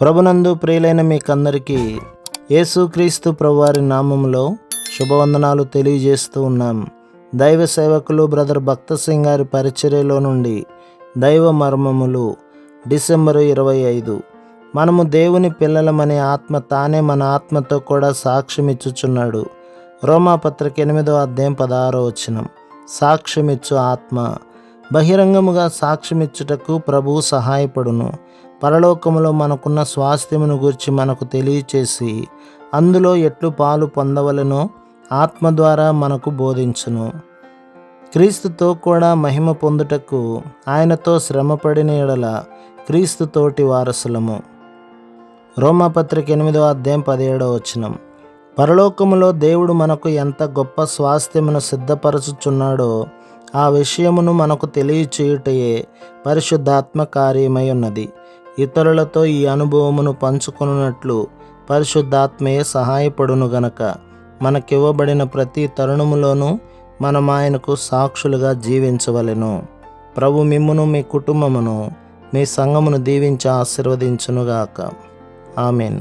ప్రభునందు ప్రియులైన మీకందరికీ యేసుక్రీస్తు ప్రభువారి నామములో శుభవందనాలు తెలియజేస్తూ ఉన్నాం. దైవ సేవకులు బ్రదర్ భక్త సింగ్ గారి పరిచర్యలో నుండి దైవ మర్మములు డిసెంబరు ఇరవై ఐదు. మనము దేవుని పిల్లలమనే ఆత్మ తానే మన ఆత్మతో కూడా సాక్ష్యమిచ్చుచున్నాడు. రోమాపత్రిక ఎనిమిదో అధ్యాయం పదహారో వచనం. సాక్ష్యమిచ్చు ఆత్మ. బహిరంగముగా సాక్ష్యమిచ్చుటకు ప్రభువు సహాయపడును. పరలోకములో మనకున్న స్వాస్థ్యమును గురించి మనకు తెలియచేసి అందులో ఎట్లు పాలు పొందవలనో ఆత్మ ద్వారా మనకు బోధించును. క్రీస్తుతో కూడా మహిమ పొందుటకు ఆయనతో శ్రమపడిన ఎడల క్రీస్తుతోటి వారసులము. రోమాపత్రిక ఎనిమిదో అధ్యాయం పదిహేడవ వచనం. పరలోకములో దేవుడు మనకు ఎంత గొప్ప స్వాస్థ్యమును సిద్ధపరచుచున్నాడో ఆ విషయమును మనకు తెలియచేయుటయే పరిశుద్ధాత్మ కార్యమై ఉన్నది. ఇతరులతో ఈ అనుభవమును పంచుకున్నట్లు పరిశుద్ధాత్మయే సహాయపడును గనక. మనకివ్వబడిన ప్రతి తరుణములోనూ మనం ఆయనకు సాక్షులుగా జీవించవలెను. ప్రభు మిమ్మును మీ కుటుంబమును మీ సంఘమును దీవించి ఆశీర్వదించునుగాక. ఆమెన్.